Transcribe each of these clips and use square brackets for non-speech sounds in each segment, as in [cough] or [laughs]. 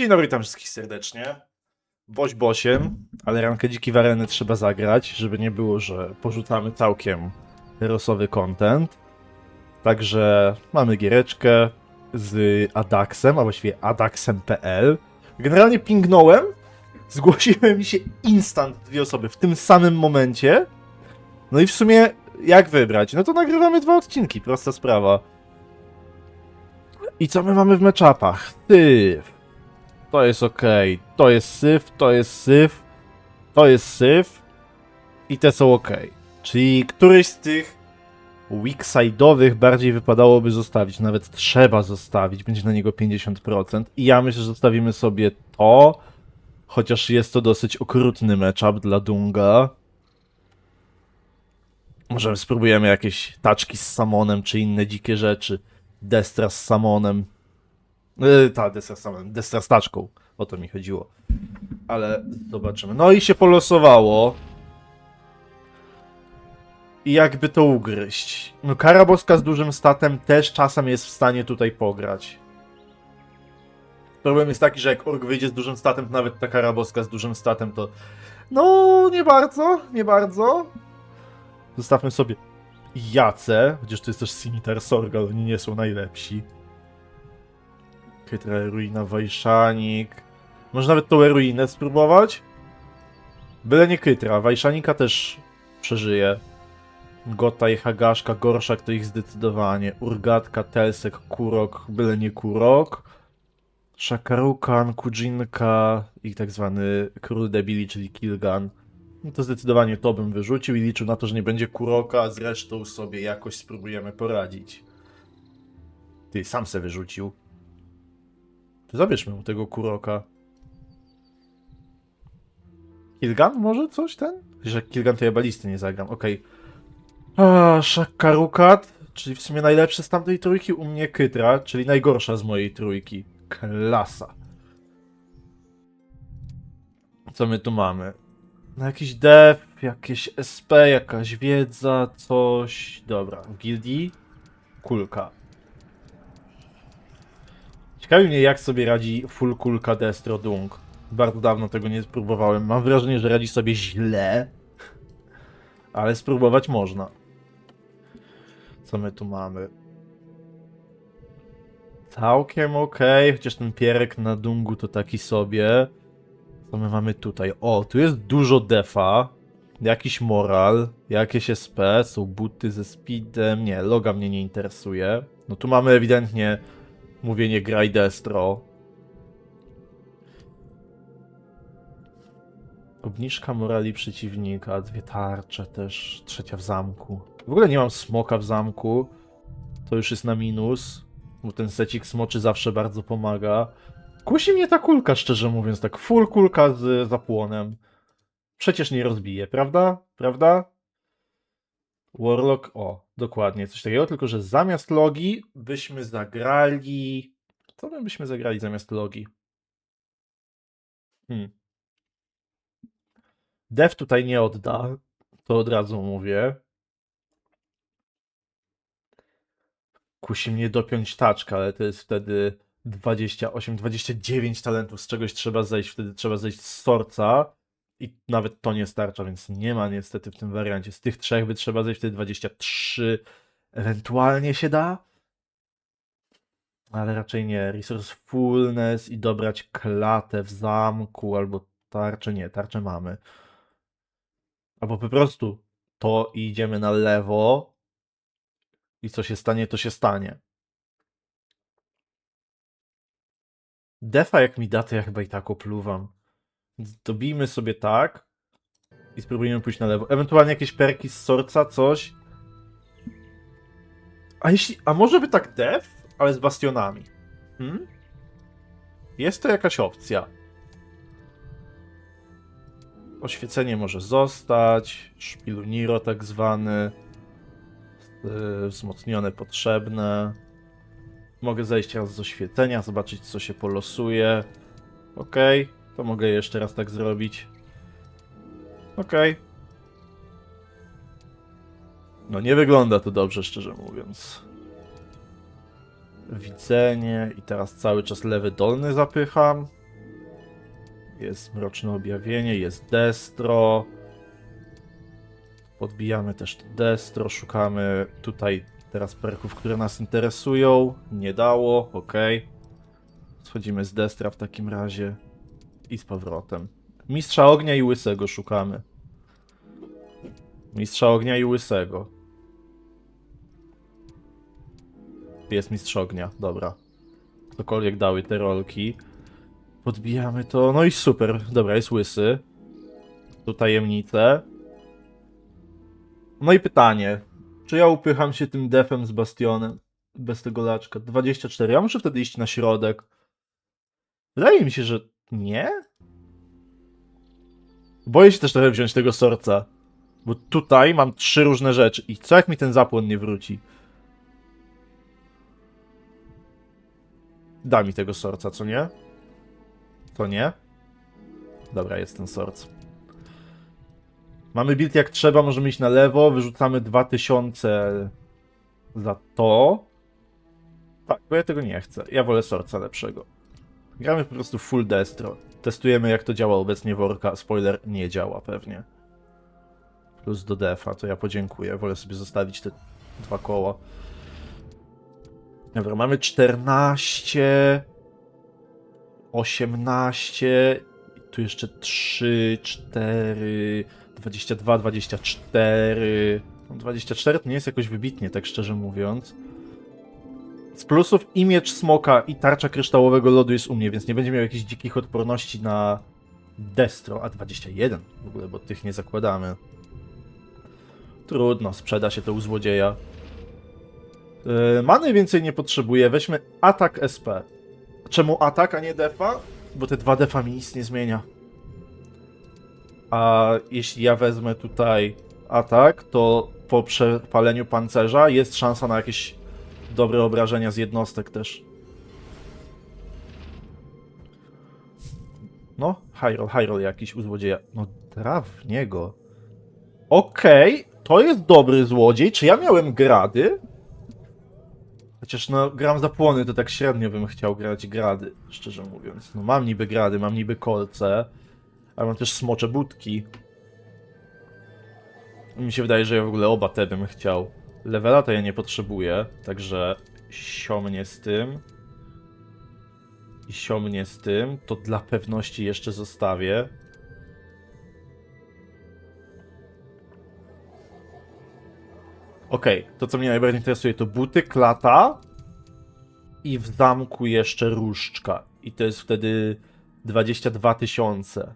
Dzień dobry, witam wszystkich serdecznie. Boś bosiem, ale rankę dziki w areny trzeba zagrać, żeby nie było, że porzucamy całkiem rosowy content. Także mamy giereczkę z Adaxem, a właściwie adaxem.pl. Generalnie pingnąłem, zgłosiły mi się instant dwie osoby w tym samym momencie. No i w sumie jak wybrać? No to nagrywamy dwa odcinki, prosta sprawa. I co my mamy w meczapach? Syf. To jest ok. To jest syf, to jest syf, to jest syf i te są ok. Czyli któryś z tych weakside'owych bardziej wypadałoby zostawić. Nawet trzeba zostawić, będzie na niego 50%. I ja myślę, że zostawimy sobie to, chociaż jest to dosyć okrutny matchup dla Dunga. Może spróbujemy jakieś taczki z Samonem, czy inne dzikie rzeczy. Destra z Samonem. Yy, ta, Destra z Samonem. Destra z taczką. O to mi chodziło. Ale zobaczymy. No i się polosowało. I jakby to ugryźć. No kara boska z dużym statem też czasem jest w stanie tutaj pograć. Problem jest taki, że jak org wyjdzie z dużym statem, to nawet ta kara boska z dużym statem to... No, nie bardzo, nie bardzo. Zostawmy sobie Jace, chociaż to jest też Simitar Sorgal, oni nie są najlepsi. Kytra, Ruina, Wajszanik. Może nawet tą Ruinę spróbować? Byle nie Kytra, Wajszanika też przeżyje. Gota i Hagaszka, Gorszak to ich zdecydowanie. Urgatka, Telsek, Kurok, byle nie Kurok. Shakarukan, Kujinka i tak zwany Król Debili, czyli Kilgan. No to zdecydowanie to bym wyrzucił i liczył na to, że nie będzie Kuroka, zresztą sobie jakoś spróbujemy poradzić. Ty, sam se wyrzucił. Zabierzmy mu tego Kuroka. Kilgan może coś ten? Jak Kilgan to ja balisty nie zagram, okej. A, Shakarukat, czyli w sumie najlepszy z tamtej trójki, u mnie Kytra, czyli najgorsza z mojej trójki. Klasa. Co my tu mamy? No jakiś dev, jakieś SP, jakaś wiedza, coś. Dobra, w gildii kulka. Ciekawi mnie jak sobie radzi full kulka Destro Dung. Bardzo dawno tego nie spróbowałem. Mam wrażenie, że radzi sobie źle. Ale spróbować można. Co my tu mamy? Całkiem okej, chociaż ten pierek na Dungu to taki sobie. Co my mamy tutaj? O, tu jest dużo defa. Jakiś moral, jakieś SP, są buty ze speedem. Nie, loga mnie nie interesuje. No tu mamy ewidentnie mówienie graj destro. Obniżka morali przeciwnika, dwie tarcze też, trzecia w zamku. W ogóle nie mam smoka w zamku. To już jest na minus, bo ten secik smoczy zawsze bardzo pomaga. Kusi mnie ta kulka, szczerze mówiąc, tak full kulka z zapłonem. Przecież nie rozbije, prawda? Prawda? Warlock, o, dokładnie, coś takiego, tylko że zamiast logi byśmy zagrali... Co my byśmy zagrali zamiast logi? Hmm. Dev tutaj nie odda, to od razu mówię. Kusi mnie dopiąć taczka, ale to jest wtedy 28, 29 talentów, z czegoś trzeba zejść, wtedy trzeba zejść z sorca i nawet to nie starcza, więc nie ma niestety w tym wariancie. Z tych trzech by trzeba zejść wtedy 23, ewentualnie się da, ale raczej nie. Resourcefulness i dobrać klatę w zamku albo tarczę, nie, tarczę mamy. Albo po prostu to idziemy na lewo i co się stanie, to się stanie. Defa jak mi da, to ja chyba i tak opluwam. Dobijmy sobie tak i spróbujemy pójść na lewo. Ewentualnie jakieś perki z sorca, coś. A jeśli, a może by tak def, ale z bastionami? Hmm? Jest to jakaś opcja. Oświecenie może zostać. Szpilu Niro tak zwany. Yy, wzmocnione potrzebne. Mogę zejść raz z oświecenia, zobaczyć co się polosuje. Ok, to mogę jeszcze raz tak zrobić. Ok. No nie wygląda to dobrze, szczerze mówiąc. Widzenie i teraz cały czas lewy dolny zapycham. Jest Mroczne Objawienie, jest Destro. Podbijamy też to Destro, szukamy tutaj teraz perków, które nas interesują. Nie dało, ok. Schodzimy z Destra w takim razie i z powrotem. Mistrza Ognia i Łysego szukamy. Mistrza Ognia i Łysego. Jest Mistrz Ognia, dobra. Ktokolwiek dały te rolki. Podbijamy to, no i super. Dobra, jest Łysy. Tu tajemnice. No i pytanie. Czy ja upycham się tym defem z Bastionem? Bez tego laczka. 24. Ja muszę wtedy iść na środek. Wydaje mi się, że nie? Boję się też trochę wziąć tego sorca. Bo tutaj mam trzy różne rzeczy. I co jak mi ten zapłon nie wróci? Da mi tego sorca, co nie? To nie? Dobra, jest ten sorc. Mamy build jak trzeba, możemy iść na lewo, wyrzucamy 2000 za to. Tak, bo ja tego nie chcę. Ja wolę sorca lepszego. Gramy po prostu full destro. Testujemy jak to działa obecnie worka. Spoiler, nie działa pewnie. Plus do defa, to ja podziękuję. Wolę sobie zostawić te dwa koła. Dobra, mamy 14, 18, i tu jeszcze 3, 4, 22, 24. No 24 to nie jest jakoś wybitnie, tak szczerze mówiąc. Z plusów i miecz smoka i tarcza kryształowego lodu jest u mnie, więc nie będzie miał jakichś dzikich odporności na destro. A 21 w ogóle, bo tych nie zakładamy. Trudno, sprzeda się to u złodzieja. Yy, many więcej nie potrzebuję. Weźmy atak SP. Czemu atak, a nie defa? Bo te dwa defa mi nic nie zmienia. A jeśli ja wezmę tutaj atak, to po przepaleniu pancerza jest szansa na jakieś dobre obrażenia z jednostek też. No, Hyrule, Hyrule jakiś u złodzieja. No, traf w niego. Okej, to jest dobry złodziej. Czy ja miałem grady? Chociaż no, gram zapłony, to tak średnio bym chciał grać grady, szczerze mówiąc. No mam niby grady, mam niby kolce, ale mam też smocze budki. Mi się wydaje, że ja w ogóle oba te bym chciał. Levela to ja nie potrzebuję, także siomnie z tym. I siomnie z tym, to dla pewności jeszcze zostawię. Okej, to co mnie najbardziej interesuje to buty, klata i w zamku jeszcze różdżka. I to jest wtedy 22 tysiące.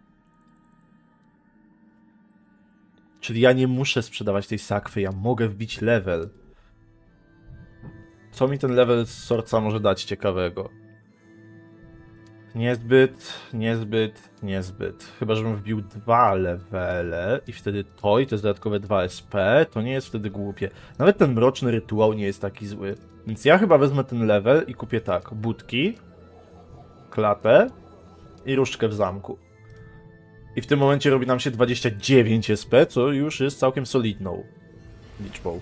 Czyli ja nie muszę sprzedawać tej sakwy, ja mogę wbić level. Co mi ten level z sorca może dać ciekawego? Niezbyt, niezbyt, niezbyt. Chyba, żebym wbił dwa levele i wtedy to i to jest dodatkowe 2 SP, to nie jest wtedy głupie. Nawet ten mroczny rytuał nie jest taki zły. Więc ja chyba wezmę ten level i kupię tak, budki, klatę i różdżkę w zamku. I w tym momencie robi nam się 29 SP, co już jest całkiem solidną liczbą.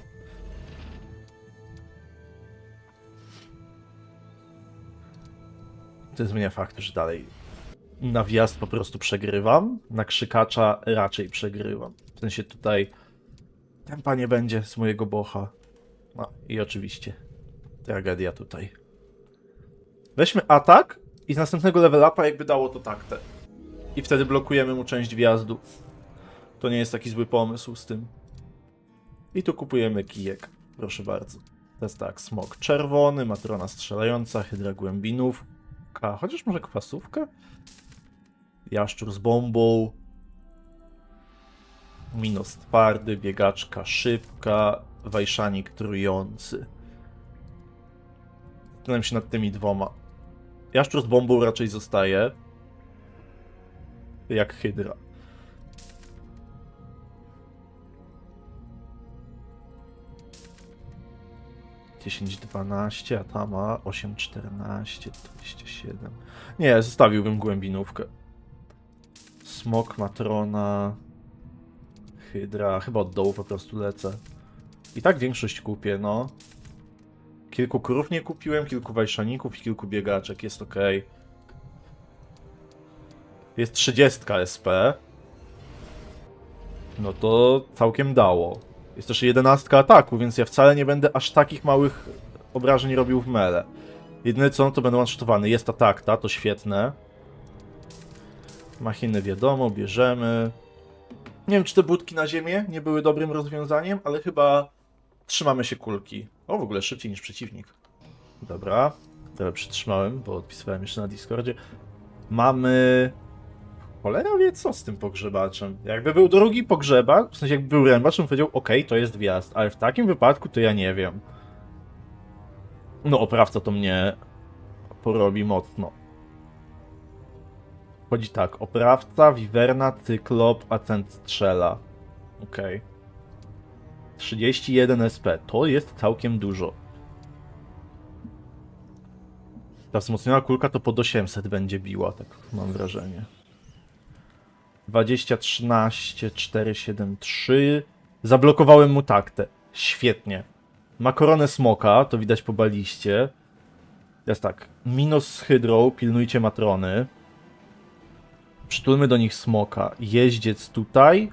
To zmienia fakt, że dalej na wjazd po prostu przegrywam, na krzykacza raczej przegrywam. W sensie tutaj tempa nie będzie z mojego bocha. No i oczywiście tragedia tutaj. Weźmy atak i z następnego level upa jakby dało to taktę. I wtedy blokujemy mu część wjazdu. To nie jest taki zły pomysł z tym. I tu kupujemy kijek. Proszę bardzo. To jest tak, smok czerwony, matrona strzelająca, hydra głębinówka, chociaż może kwasówkę? Jaszczur z bombą. Minus twardy, biegaczka szybka, wajszanik trujący. Zastanawiam się nad tymi dwoma. Jaszczur z bombą raczej zostaje. Jak hydra. Dziesięć, dwanaście, a ta ma osiem, czternaście, dwadzieścia siedem. Nie, zostawiłbym głębinówkę. Smok, matrona, hydra. Chyba od dołu po prostu lecę. I tak większość kupię, no. Kilku krów nie kupiłem, kilku wajszaników i kilku biegaczek, jest ok. Jest 30 SP. No to całkiem dało. Jest też 11 ataku, więc ja wcale nie będę aż takich małych obrażeń robił w mele. Jedyne co, no to będą one Jest atak, ta, to świetne. Machiny wiadomo, bierzemy. Nie wiem, czy te budki na ziemię nie były dobrym rozwiązaniem, ale chyba trzymamy się kulki. O, w ogóle szybciej niż przeciwnik. Dobra, teraz przytrzymałem, bo odpisywałem jeszcze na Discordzie. Mamy... Cholera wie, co z tym pogrzebaczem. Jakby był drugi pogrzebacz, w sensie jakby był rębacz, powiedział, okej, to jest wjazd, ale w takim wypadku to ja nie wiem. No, oprawca to mnie porobi mocno. Chodzi tak, oprawca, wiwerna, cyklop, acent strzela. Okej. 31 SP, to jest całkiem dużo. Ta wzmocniona kulka to pod 800 będzie biła, tak mam wrażenie. 20, 13, 4, 7, 3. Zablokowałem mu taktę. Świetnie. Ma koronę smoka, to widać po baliście. Jest tak. Minus z hydrą, pilnujcie matrony. Przytulmy do nich smoka. Jeździec tutaj.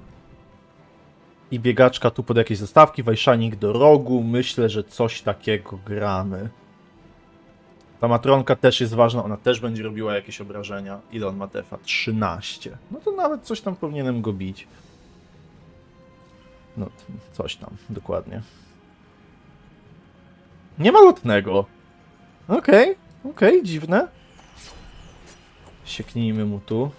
I biegaczka tu pod jakieś zestawki. Wajszanik do rogu. Myślę, że coś takiego gramy. Ta matronka też jest ważna, ona też będzie robiła jakieś obrażenia. Ile on ma defa? 13. No to nawet coś tam powinienem go bić. No, coś tam, dokładnie. Nie ma lotnego. Okej, okej, dziwne. Sieknijmy mu tu.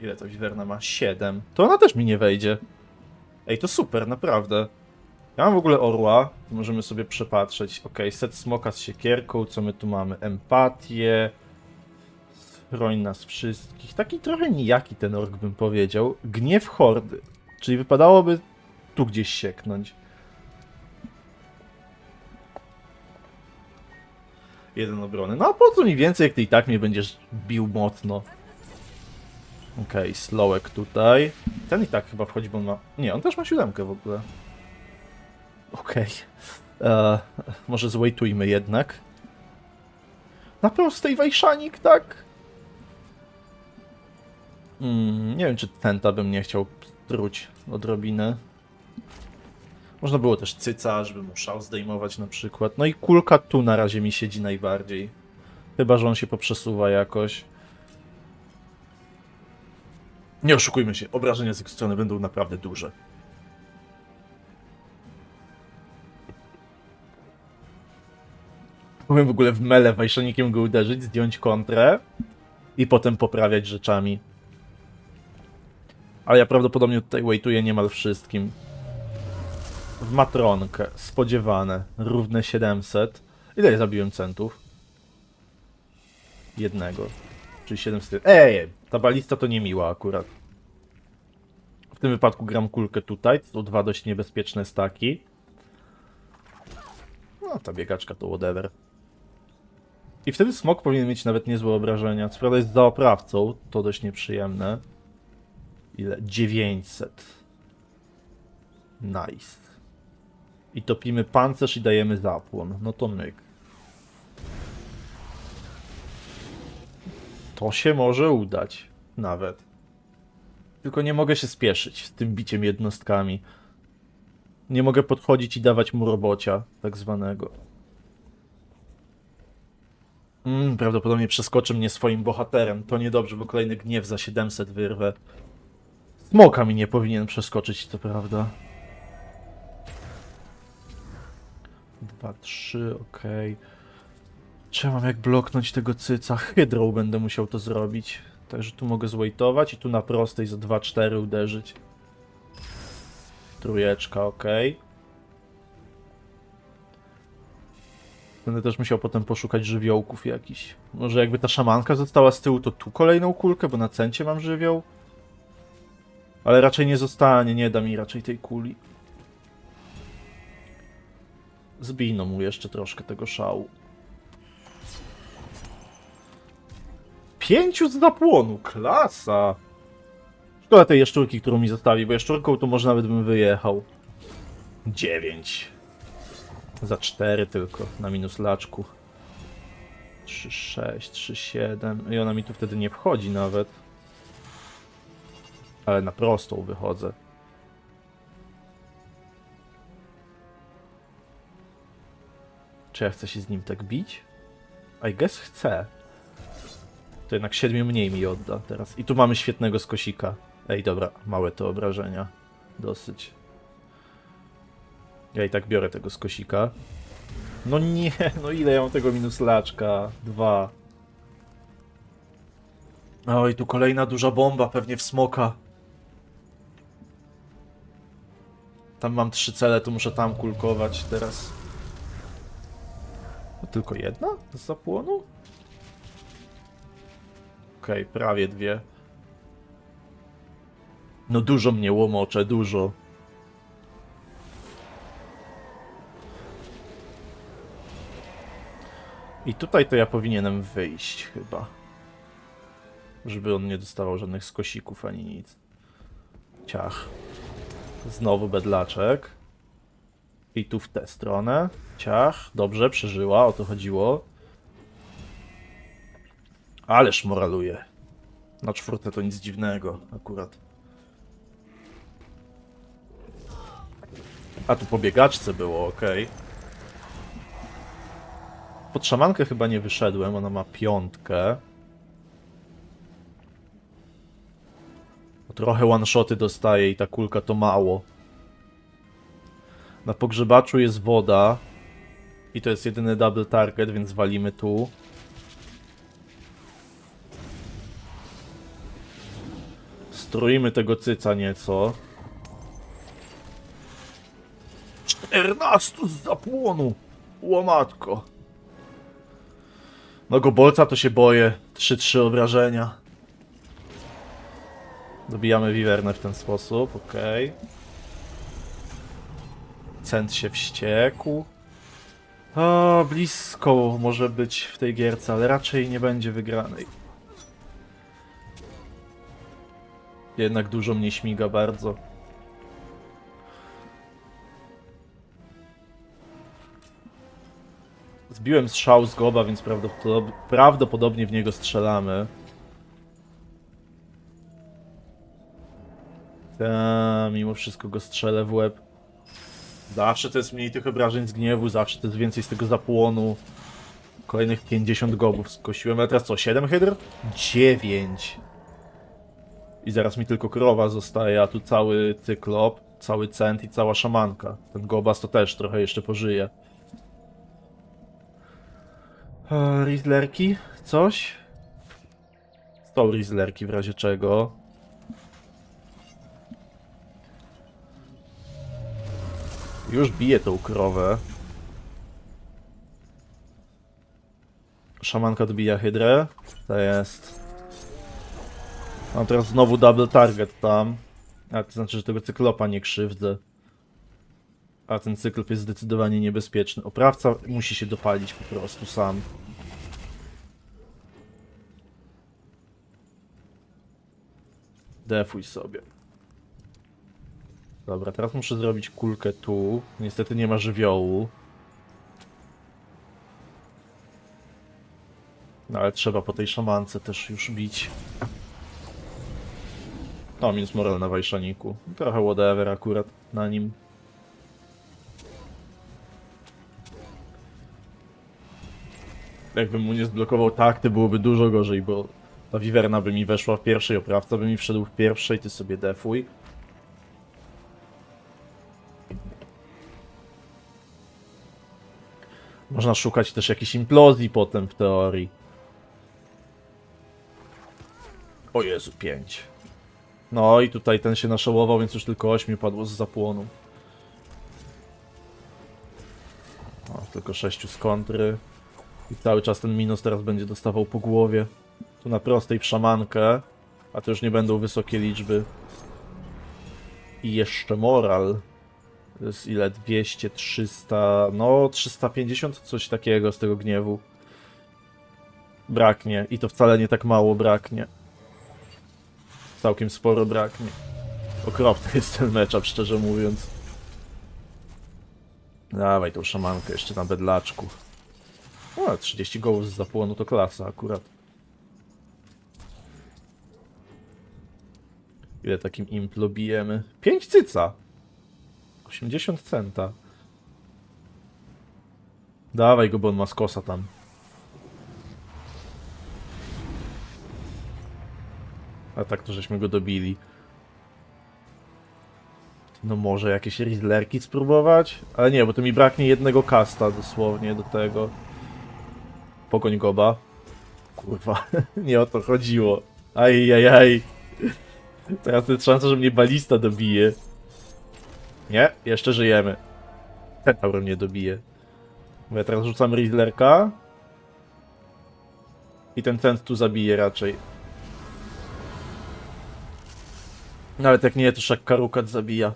Ile to wiwerna ma? 7. To ona też mi nie wejdzie. Ej, to super, naprawdę. Ja mam w ogóle orła, możemy sobie przepatrzeć. Ok, set smoka z siekierką, co my tu mamy? Empatię. Chroń nas wszystkich. Taki trochę nijaki ten ork bym powiedział. Gniew hordy. Czyli wypadałoby tu gdzieś sieknąć. Jeden obrony. No a po co mi więcej, jak ty i tak mnie będziesz bił mocno. Okej, okay, slowek tutaj. Ten i tak chyba wchodzi, bo on ma... Nie, on też ma siódemkę w ogóle. Okej. Okay. Może zwejtujmy jednak. Na prostej Wajszanik, tak? Mm, nie wiem, czy Tenta bym nie chciał struć odrobinę. Można było też cyca, żeby mu szał zdejmować na przykład. No i kulka tu na razie mi siedzi najbardziej. Chyba, że on się poprzesuwa jakoś. Nie oszukujmy się, obrażenia z ich strony będą naprawdę duże. Mógłbym w ogóle w mele wajszonikiem go uderzyć, zdjąć kontrę i potem poprawiać rzeczami. Ale ja prawdopodobnie tutaj waituję niemal wszystkim. W matronkę, spodziewane, równe 700. Ile zabiłem centów? Jednego. Czyli 700. Ej, ta balista to niemiła akurat. W tym wypadku gram kulkę tutaj, to dwa dość niebezpieczne staki. No, ta biegaczka to whatever. I wtedy smok powinien mieć nawet niezłe obrażenia. Co prawda jest za to dość nieprzyjemne. Ile? 900. Nice. I topimy pancerz i dajemy zapłon. No to myk. To się może udać. Nawet. Tylko nie mogę się spieszyć z tym biciem jednostkami. Nie mogę podchodzić i dawać mu robocia, tak zwanego. Mm, prawdopodobnie przeskoczy mnie swoim bohaterem. To niedobrze, bo kolejny gniew za 700 wyrwę. Smoka mi nie powinien przeskoczyć, to prawda. 2, 3, okej. Czy ja mam jak bloknąć tego cyca? Hydrą będę musiał to zrobić. Także tu mogę zwejtować i tu na prostej za 2-4 uderzyć. Trójeczka, okej. Będę też musiał potem poszukać żywiołków jakichś. Może jakby ta szamanka została z tyłu, to tu kolejną kulkę, bo na centie mam żywioł. Ale raczej nie zostanie, nie da mi raczej tej kuli. Zbijno mu jeszcze troszkę tego szału. Pięciu z zapłonu, klasa! Szkoda tej jaszczurki, którą mi zostawi, bo jaszczurką to może nawet bym wyjechał. Dziewięć. Za cztery tylko, na minus laczku. 3-6, 3-7. I ona mi tu wtedy nie wchodzi nawet. Ale na prostą wychodzę. Czy ja chcę się z nim tak bić? I guess chcę. To jednak 7 mniej mi odda teraz. I tu mamy świetnego skosika. Ej, dobra, małe te obrażenia. Dosyć. Ja i tak biorę tego skosika. No nie, [laughs] no ile ja mam tego minus laczka? Dwa. Oj, tu kolejna duża bomba, pewnie w smoka. Tam mam trzy cele, to muszę tam kulkować teraz. No, tylko jedna z zapłonu? Okej, prawie dwie. No dużo mnie łomocze, dużo. I tutaj to ja powinienem wyjść chyba. Żeby on nie dostawał żadnych skosików ani nic. Ciach. Znowu bedlaczek. I tu w tę stronę. Ciach. Dobrze, przeżyła, o to chodziło. Ależ moraluje. Na czwórte to nic dziwnego akurat. A tu po biegaczce było, okej. Pod szamankę chyba nie wyszedłem, ona ma piątkę. Trochę one-shoty dostaje i ta kulka to mało. Na pogrzebaczu jest woda. I to jest jedyny double target, więc walimy tu. Stroimy tego cyca nieco. 14 z zapłonu! Łomatko. No gobolca to się boję. 3-3 obrażenia. Dobijamy wiwernę w ten sposób, okej. Cent się wściekł. O, blisko może być w tej gierce, ale raczej nie będzie wygranej. Jednak dużo mnie śmiga bardzo. Zbiłem strzał z goba, więc prawdopodob prawdopodobnie w niego strzelamy. Ta, mimo wszystko go strzelę w łeb. Zawsze to jest mniej tych obrażeń z gniewu, zawsze to jest więcej z tego zapłonu. Kolejnych 50 gobów skosiłem, ale teraz co, 7 hydr? 9. I zaraz mi tylko krowa zostaje, a tu cały cyklop, cały cent i cała szamanka. Ten gobas to też trochę jeszcze pożyje. E, Rizzlerki? Coś? Są Rizzlerki w razie czego. Już bije tą krowę. Szamanka dobija hydrę. To jest. Mam teraz znowu double target tam. A to znaczy, że tego cyklopa nie krzywdzę. A ten cyklop jest zdecydowanie niebezpieczny. Oprawca musi się dopalić po prostu sam. Defuj sobie. Dobra, teraz muszę zrobić kulkę tu. Niestety nie ma żywiołu. No ale trzeba po tej szamance też już bić. O, minus moral na Wajszaniku. Trochę whatever akurat na nim. Jakbym mu nie zblokował takty, byłoby dużo gorzej, bo ta wiwerna by mi weszła w pierwszej, oprawca by mi wszedł w pierwszej, ty sobie defuj. Można szukać też jakiejś implozji potem w teorii. O Jezu, 5. No i tutaj ten się naszołował, więc już tylko 8 padło z zapłonu. O, tylko 6 z kontry. I cały czas ten minus teraz będzie dostawał po głowie. Tu na prostej w szamankę. A to już nie będą wysokie liczby. I jeszcze moral. To jest ile? 200, 300, no 350, coś takiego z tego gniewu. Braknie. I to wcale nie tak mało braknie. Całkiem sporo braknie. Okropny jest ten matchup, szczerze mówiąc. Dawaj tą szamankę jeszcze na bedlaczku. O, 30 gołów z zapłonu to klasa akurat. Ile takim implo bijemy? 5 cyca! 80 centa. Dawaj go, bo on ma skosa tam. A tak to żeśmy go dobili. No może jakieś Riddlerki spróbować? Ale nie, bo to mi braknie jednego kasta dosłownie do tego. Pogoń goba. Kurwa, [laughs] nie o to chodziło. Aj, aj, aj. Teraz jest szansa, że mnie balista dobije. Nie, jeszcze żyjemy. Centaur mnie dobije. Bo ja teraz rzucam Riddlerka. I ten cent tu zabije raczej. Nawet jak nie, to Shakkarukat zabija.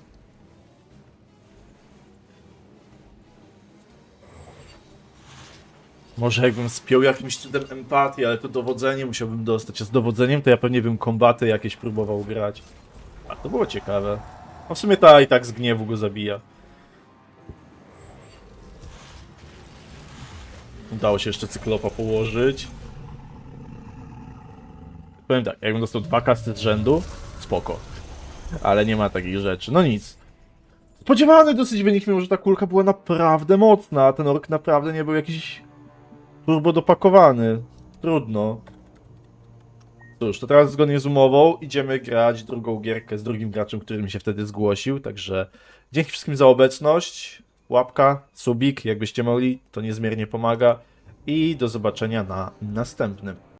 Może jakbym spiął jakimś cudem empatię, ale to dowodzenie musiałbym dostać. A z dowodzeniem to ja pewnie bym kombaty jakieś próbował grać. A to było ciekawe. No w sumie ta i tak z gniewu go zabija. Udało się jeszcze cyklopa położyć. Powiem tak, jakbym dostał dwa kasty z rzędu, spoko. Ale nie ma takich rzeczy. No nic. Spodziewany dosyć wynik, mimo że ta kulka była naprawdę mocna, a ten ork naprawdę nie był jakiś turbo dopakowany. Trudno. Cóż, to teraz zgodnie z umową idziemy grać drugą gierkę z drugim graczem, który mi się wtedy zgłosił, także dzięki wszystkim za obecność. Łapka, subik, jakbyście mogli, to niezmiernie pomaga. I do zobaczenia na następnym.